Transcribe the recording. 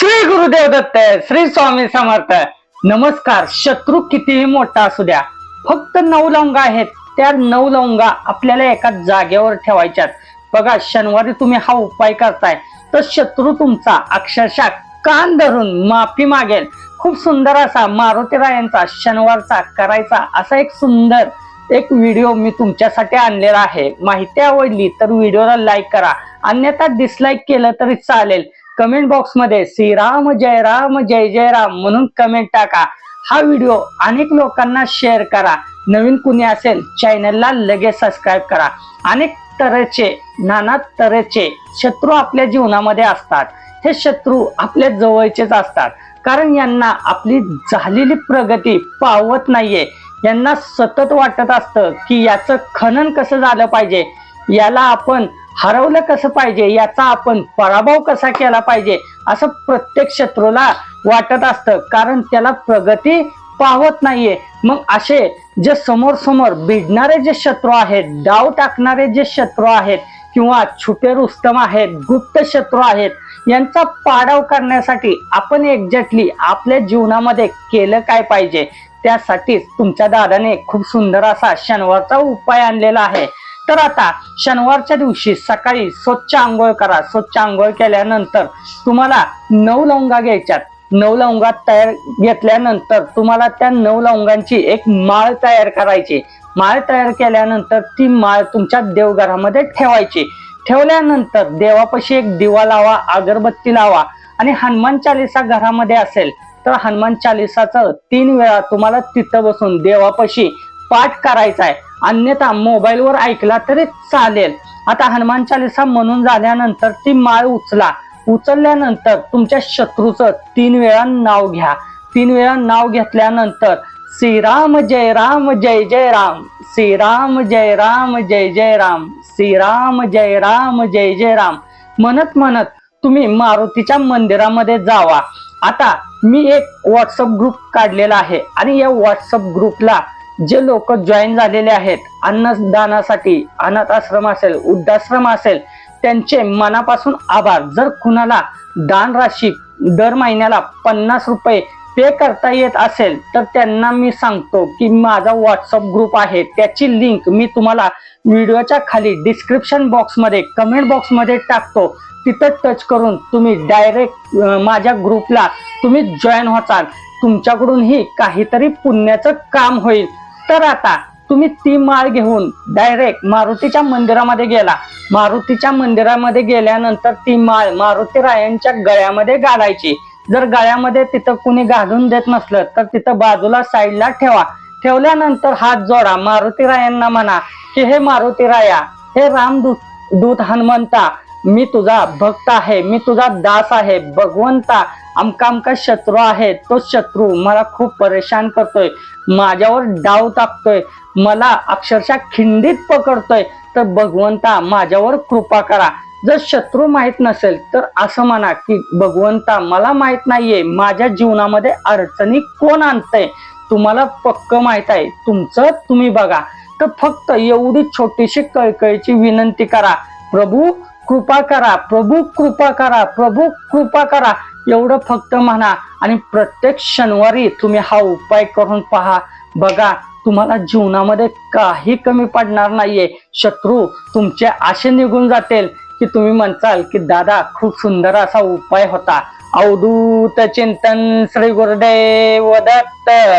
श्री गुरुदेव दत्त श्री स्वामी समर्थ नमस्कार शत्रू कितीही मोठा असू द्या फक्त नऊ लवंगा आहेत त्या नऊ लवंगा आपल्याला एका जागेवर ठेवायच्यात बघा शनिवारी तुम्ही हा उपाय करताय तर शत्रू तुमचा अक्षरशः कान धरून माफी मागेल. खूप सुंदर असा मारुती रायांचा शनिवारचा करायचा असा एक सुंदर एक व्हिडिओ मी तुमच्यासाठी आणलेला आहे. माहिती आवडली तर व्हिडिओला लाईक करा. अन्यथा डिसलाईक केलं तरी चालेल. कमेंट बॉक्समध्ये श्रीराम जय राम जय जय राम म्हणून कमेंट टाका. हा व्हिडिओ अनेक लोकांना शेअर करा. नवीन कुणी असेल चॅनलला लगेच सबस्क्राईब करा. अनेक तऱ्हेचे नाना तऱ्हेचे शत्रू आपल्या जीवनामध्ये असतात. हे शत्रू आपल्या जवळचेच असतात. कारण यांना आपली झालेली प्रगती पावत नाहीये. यांना सतत वाटत असतं की याचं खनन कसं झालं पाहिजे? याला आपण हरवलं कसं पाहिजे? याचा आपण पराभव कसा केला पाहिजे? असं प्रत्येक शत्रूला वाटत असतं. कारण त्याला प्रगती पावत नाहीये. मग असे जे समोर समोर भिडणारे जे शत्रू आहेत डाव टाकणारे जे शत्रू आहेत किंवा छुपे रुस्तम आहेत गुप्त शत्रू आहेत यांचा पाडाव करण्यासाठी आपण एक्झॅक्टली आपल्या जीवनामध्ये केलं काय पाहिजे? त्यासाठीच तुमच्या दादाने खूप सुंदर असा शनिवारचा उपाय आणलेला आहे. तर आता शनिवारच्या दिवशी सकाळी स्वच्छ आंघोळ करा. स्वच्छ आंघोळ केल्यानंतर तुम्हाला नऊ लवंगा घ्यायच्यात. नऊ लवंगा तयार घेतल्यानंतर तुम्हाला त्या नऊ लवंगांची एक माळ तयार करायची. माळ तयार केल्यानंतर ती माळ तुमच्या देवघरामध्ये ठेवायची. ठेवल्यानंतर देवापाशी एक दिवा लावा अगरबत्ती लावा आणि हनुमान चालिसा घरामध्ये असेल तर हनुमान चालिसाचं तीन वेळा तुम्हाला तिथं बसून देवापाशी पाठ करायचा आहे अन्यथा मोबाईलवर ऐकला तरी चालेल. आता हनुमान चालिसा म्हणून झाल्यानंतर ती माळ उचला. उचलल्यानंतर तुमच्या शत्रूचं तीन वेळा नाव घ्या. तीन वेळा नाव घेतल्यानंतर श्रीराम जय राम जय जय राम. श्रीराम जय राम जय जय राम. श्रीराम जय राम जय जय राम. म्हणत म्हणत तुम्ही मारुतीच्या मंदिरामध्ये जावा. आता मी एक व्हॉट्सअप ग्रुप काढलेला आहे. आणि या व्हॉट्सअप ग्रुपला जे लोक जॉईन झालेले आहेत अन्नदानासाठी अनाथ आश्रम असेल वृद्धाश्रम असेल त्यांचे मनापासून आभार. जर कुणाला दान राशी दर महिन्याला पन्नास रुपये पे करता येत असेल तर त्यांना मी सांगतो की माझा व्हॉट्सअप ग्रुप आहे. त्याची लिंक मी तुम्हाला व्हिडिओच्या खाली डिस्क्रिप्शन बॉक्समध्ये कमेंट बॉक्समध्ये टाकतो. तिथं टच करून तुम्ही डायरेक्ट माझ्या ग्रुपला तुम्ही जॉईन व्हाल तुमच्याकडूनही काहीतरी पुण्याचं काम होईल. तर आता तुम्ही ती माळ घेऊन डायरेक्ट मारुतीच्या मंदिरामध्ये गेला. मारुतीच्या मंदिरामध्ये गेल्यानंतर ती माळ मारुती रायांच्या गळ्यामध्ये घालायची. जर गळ्यामध्ये तिथं कुणी घालून देत नसलं तर तिथं बाजूला साईडला ठेवा. ठेवल्यानंतर हात जोडा. मारुती रायांना म्हणा की हे मारुती राया हे रामदूत दूत हनुमंता मी तुझा भक्त आहे मी तुझा दास आहे भगवंता आमका आमका शत्रू आहे तो शत्रू मला खूप परेशान करतोय माझ्यावर डाव टाकतोय मला अक्षरशः खिंडीत पकडतोय तर भगवंता माझ्यावर कृपा करा. जर शत्रू माहीत नसेल तर असं म्हणा की भगवंता मला माहीत नाहीये माझ्या जीवनामध्ये अडचणी कोण आणतंय? तुम्हाला पक्क माहीत आहे तुमचं तुम्ही बघा. तर फक्त एवढी छोटीशी कळकळीची विनंती करा. प्रभू कृपा करा प्रभू कृपा करा प्रभू कृपा करा. एवढं फक्त म्हणा आणि प्रत्येक शनिवारी तुम्ही हा उपाय करून पहा. बघा तुम्हाला जीवनामध्ये काही कमी पडणार नाहीये. शत्रू तुमचे आशे निघून जातील की तुम्ही म्हणताल की दादा खूप सुंदर असा उपाय होता. अवधूत चिंतन श्री गुरुदेव दत्त.